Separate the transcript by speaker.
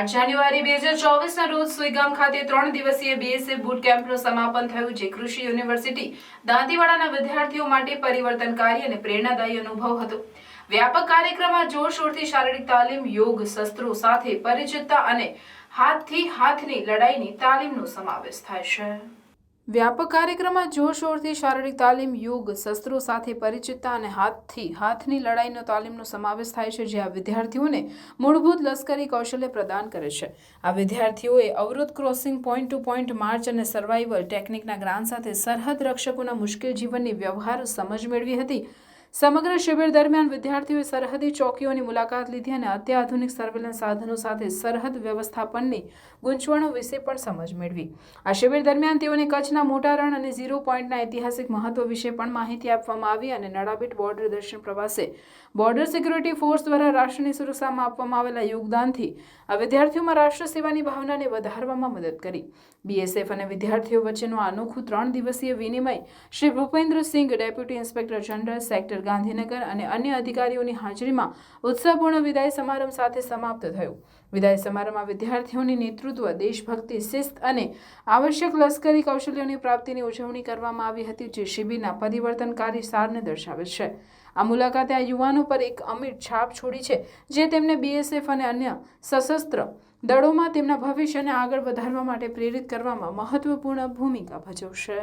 Speaker 1: આઠ જાન્યુઆરી બે હજાર ચોવીસના રોજ સુઈગામ ખાતે ત્રણ દિવસીય બીએસએફ બુટ કેમ્પનું સમાપન થયું, જે કૃષિ યુનિવર્સિટી દાંતીવાડાના વિદ્યાર્થીઓ માટે પરિવર્તનકારી અને પ્રેરણાદાયી અનુભવ હતો. વ્યાપક કાર્યક્રમમાં જોરશોરથી શારીરિક તાલીમ, યોગ, શસ્ત્રો સાથે પરિચિતતા અને હાથથી હાથની લડાઈની તાલીમનો સમાવેશ થાય છે. વ્યાપક કાર્યક્રમમાં જોરશોરથી શારીરિક તાલીમ, યોગ, શસ્ત્રો સાથે પરિચિતતા અને હાથથી, હાથની લડાઈનો તાલીમનો સમાવેશ થાય છે, જે આ વિદ્યાર્થીઓને મૂળભૂત લશ્કરી કૌશલ્ય પ્રદાન કરે છે. આ વિદ્યાર્થીઓએ અવરોધ crossing point to point march અને સર્વાઈવલ ટેકનિકના જ્ઞાન સાથે સરહદ રક્ષકોના મુશ્કેલ જીવનની વ્યવહાર સમજ મેળવી હતી. સમગ્ર શિબિર દરમિયાન વિદ્યાર્થીઓએ સરહદી ચોકીઓની મુલાકાત લીધી અને અત્યાધુનિક સર્વેલન્સ સાધનો સાથે સરહદ વ્યવસ્થાપનની ગૂંચવણો વિશે પણ સમજ મેળવી. આ શિબિર દરમિયાન તેઓને કચ્છના મોટા રણ અને ઝીરો પોઈન્ટના ઐતિહાસિક મહત્વ વિશે પણ માહિતી આપવામાં આવી અને નડાબીટ બોર્ડર દર્શન પ્રવાસે બોર્ડર સિક્યુરિટી ફોર્સ દ્વારા રાષ્ટ્રની સુરક્ષામાં આપવામાં આવેલા યોગદાનથી આ વિદ્યાર્થીઓમાં રાષ્ટ્ર સેવાની ભાવનાને વધારવામાં મદદ કરી. બીએસએફ અને વિદ્યાર્થીઓ વચ્ચેનો અનોખું ત્રણ દિવસીય વિનિમય Shri Bhupendrasinh deputy inspector general sector Gandhinagar અને અન્ય અધિકારીઓની હાજરીમાં ઉત્સાહપૂર્ણ વિદાય સમારંભ સાથે સમાપ્ત થયું. વિદાય સમારંભમાં વિદ્યાર્થીઓની નેતૃત્વ, દેશભક્તિ, શિસ્ત અને આવશ્યક લશ્કરી કૌશલ્યોની પ્રાપ્તિની ઉજવણી કરવામાં આવી હતી જે શિબિરના પરિવર્તનકારી સારને દર્શાવે છે. આ મુલાકાતે આ યુવાનો પર એક અમિટ છાપ છોડી છે જે તેમને બીએસએફ અને અન્ય સશસ્ત્ર દળોમાં તેમના ભવિષ્યને આગળ વધારવા માટે પ્રેરિત કરવામાં મહત્વપૂર્ણ ભૂમિકા ભજવશે.